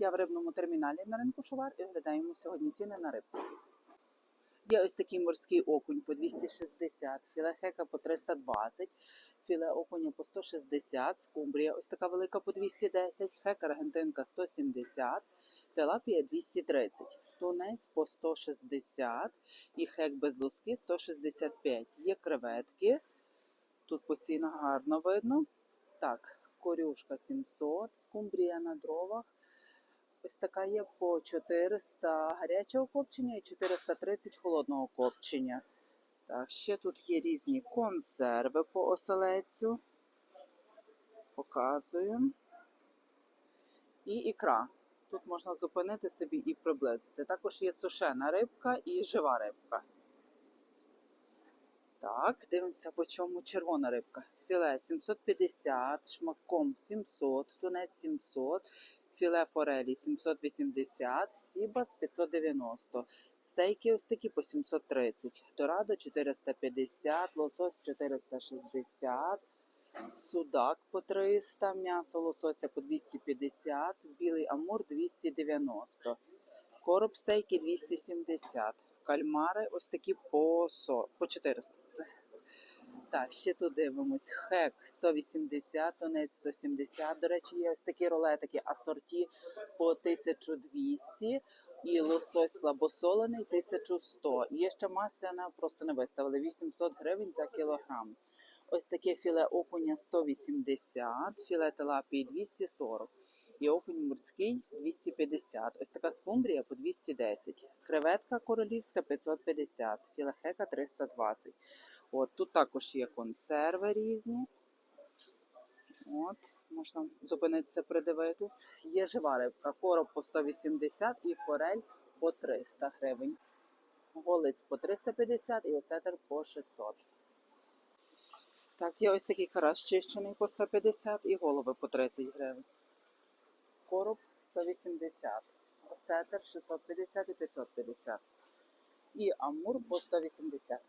Я в рибному терміналі на ринку Шувар і оглядаємо сьогодні ціни на рибку. Є ось такий морський окунь по 260, філе хека по 320, філе окуня по 160, скумбрія ось така велика по 210, хек аргентинка 170, телапія 230, тунець по 160 і хек без луски 165. Є креветки, тут по цінах гарно видно. Так, корюшка 700, скумбрія на дровах. Ось така є по 400 гарячого копчення і 430 холодного копчення. Так, ще тут є різні консерви по оселедцю. Показую. І ікра. Тут можна зупинити собі і приблизити. Також є сушена рибка і жива рибка. Так, дивимося, по чому червона рибка. Філе 750, шматком 700, тунець 700, філе форелі 780, сібас 590, стейки ось такі по 730, дорадо 450, лосось 460, судак по 300, м'ясо лосося по 250, білий амур 290, короб стейки 270, кальмари ось такі по, 40, по 400. Так, ще тут дивимось. Хек 180, тонець 170. До речі, є ось такі рулетики асорті по 1200 і лосось слабосолений 1100. І є ще масляна, просто не виставили 800 гривень за кілограм. Ось таке філе окуня 180, філе телапії 240. І окунь морський 250. Ось така скумбрія по 210. Креветка королівська 550, філе хека 320. От тут також є консерви різні. От, можна зупинитися, придивитись. Є жива рибка, короб по 180 і форель по 300 гривень. Голець по 350 і осетр по 600. Так, є ось такий карась чищений по 150 і голови по 30 гривень. Короб 180, осетр 650 і 550. І амур по 180.